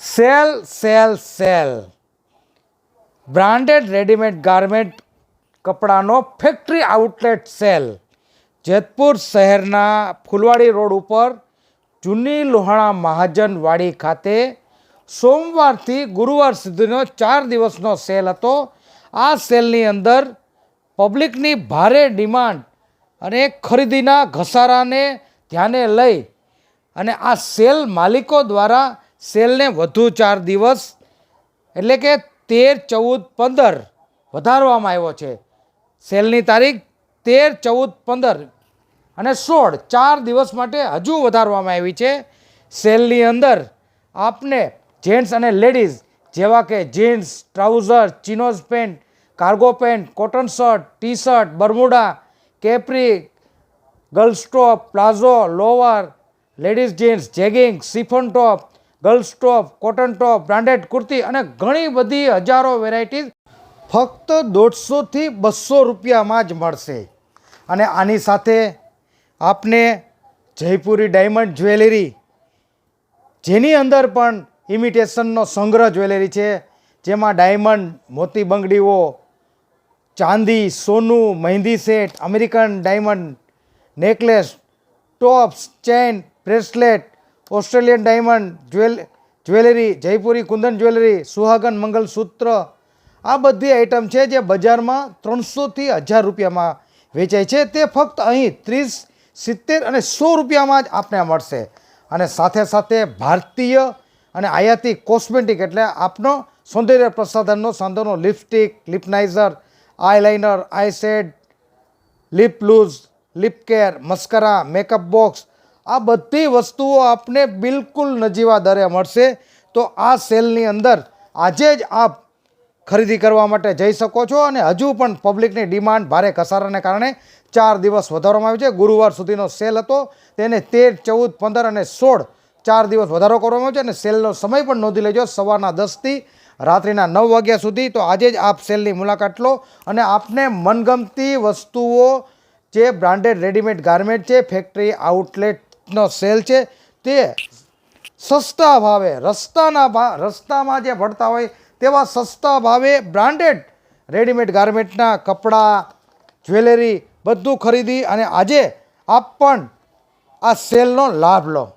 Sale sale sale branded readymade garment કપડાનો factory outlet sale Jetpur શહેરના Phulwadi road ઉપર જૂની લોહાણા મહાજનવાડી ખાતે સોમવારથી ગુરુવાર સુધીનો ચાર દિવસનો સેલ હતો. આ સેલની અંદર પબ્લિકની ભારે ડિમાન્ડ અને ખરીદીના ઘસારાને ધ્યાને લઈ અને આ સેલ માલિકો દ્વારા સેલને વધુ ચાર દિવસ, એટલે કે તેર, ચૌદ, પંદર વધારવામાં આવ્યો છે. સેલની તારીખ તેર, ચૌદ, પંદર અને સોળ, ચાર દિવસ માટે હજુ વધારવામાં આવી છે. સેલની અંદર આપને જેન્ટ્સ અને લેડીઝ જેવા કે jeans, trouser, chinos pant, cargo pant, cotton shirt T shirt Bermuda, capri, girls top, palazzo, lower, ladies jeans, jegging, chiffon top girls top cotton top, branded kurti અને ઘણી બધી હજારો વેરાયટીઝ ફક્ત દોઢસોથી બસો રૂપિયામાં જ મળશે. અને આની સાથે આપને જયપુરી ડાયમંડ જ્વેલરી, જેની અંદર પણ ઇમિટેશનનો સંગ્રહ જ્વેલરી છે, જેમાં ડાયમંડ, મોતી બંગડીઓ, ચાંદી, સોનું, mehndi set, American diamond, necklace, tops, chain, bracelet Australian diamond, jewel, jewellery, Jaipuri kundan jewellery, સુહાગન mangalsutra, આ બધી આઇટમ છે જે બજારમાં ત્રણસોથી હજાર રૂપિયામાં વેચાય છે. તે ફક્ત અહીં ત્રીસ, સિત્તેર અને સો રૂપિયામાં જ આપને મળશે. અને સાથે સાથે ભારતીય અને આયાતી કોસ્મેટિક એટલે આપનો સૌંદર્ય પ્રસાધનનો સાંધોનો lipstick, lipliner, eyeliner eyeshadow lip gloss, lip care, mascara, makeup box આ બધી વસ્તુઓ આપને બિલકુલ નજીવા દરે મળશે. તો આ સેલની અંદર આજે જ આપ ખરીદી કરવા માટે જઈ શકો છો અને હજુ પણ પબ્લિકની ડિમાન્ડ ભારે ઘસારાને કારણે ચાર દિવસ વધારવામાં આવ્યો છે. ગુરુવાર સુધીનો સેલ હતો. તેને તેર, ચૌદ, પંદર અને સોળ ચાર દિવસ વધારો કરવામાં આવ્યો છે અને સેલનો સમય પણ નોંધી લેજો સવારના દસથી રાત્રિના નવ વાગ્યા સુધી. તો આજે જ આપ સેલની મુલાકાત લો અને આપને મનગમતી વસ્તુઓ જે બ્રાન્ડેડ રેડીમેડ ગાર્મેન્ટ છે, ફેક્ટરી આઉટલેટનો સેલ છે, તે સસ્તા ભાવે, રસ્તાના ભા, રસ્તામાં જે ભળતા હોય તેવા સસ્તા ભાવે બ્રાન્ડેડ રેડીમેડ ગાર્મેન્ટના કપડાં, જ્વેલરી બધું ખરીદી અને આજે આપ પણ આ સેલનો લાભ લો.